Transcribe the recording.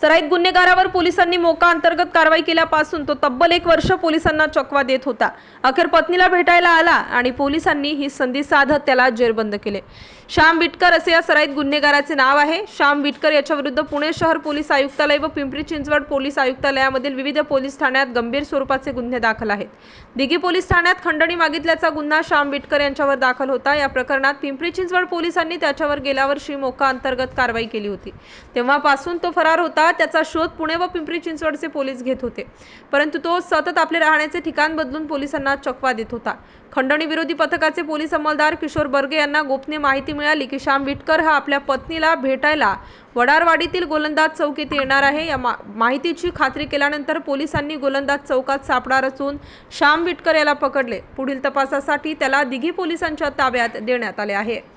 सराईत गुन्हेगारावर पोलिसांनी मोका अंतर्गत कारवाई केल्यापासून तो तब्बल एक वर्ष पोलिसांना चकवा देत होता. अखेर पत्नीला भेटायला आला आणि पोलिसांनी ही संधी साधत त्याला जेरबंद केले. श्याम विटकर असे या सराईत गुन्हेगाराचे नाव आहे. श्याम विटकर याच्याविरुद्ध पुणे शहर पोलीस आयुक्तालय व पिंपरी चिंचवड पोलीस आयुक्तालयामधील विविध पोलीस ठाण्यात गंभीर स्वरूपाचे गुन्हे दाखल आहेत. दिघी पोलीस ठाण्यात खंडणी मागितल्याचा गुन्हा श्याम विटकर यांच्यावर दाखल होता. या प्रकरणात पिंपरी चिंचवड पोलिसांनी त्याच्यावर गेल्या वर्षी मोका अंतर्गत कारवाई केली होती. तेव्हापासून तो फरार होता. त्याचा शोध पुणे व पिंपरी चिंचवडचे पोलीस घेत होते. परंतु तो सतत आपले राहण्याचे ठिकाण बदलून पोलिसांना चकवा देत होता. खंडणी विरोधी पथकाचे पोलीस अंमलदार किशोर बर्गे यांना गोपनीय माहिती मिळाली की श्याम विटकर हा आपल्या पत्नीला भेटायला वडारवाडीतील गोलंदाज चौक येथे येणार आहे. या मा- माहितीची खात्री केल्यानंतर पोलिसांनी गोलंदाज चौकात सापणार असून श्याम विटकर याला पकडले. पुढील तपासासाठी त्याला दिघी पोलिसांच्या ताब्यात देण्यात आले आहे.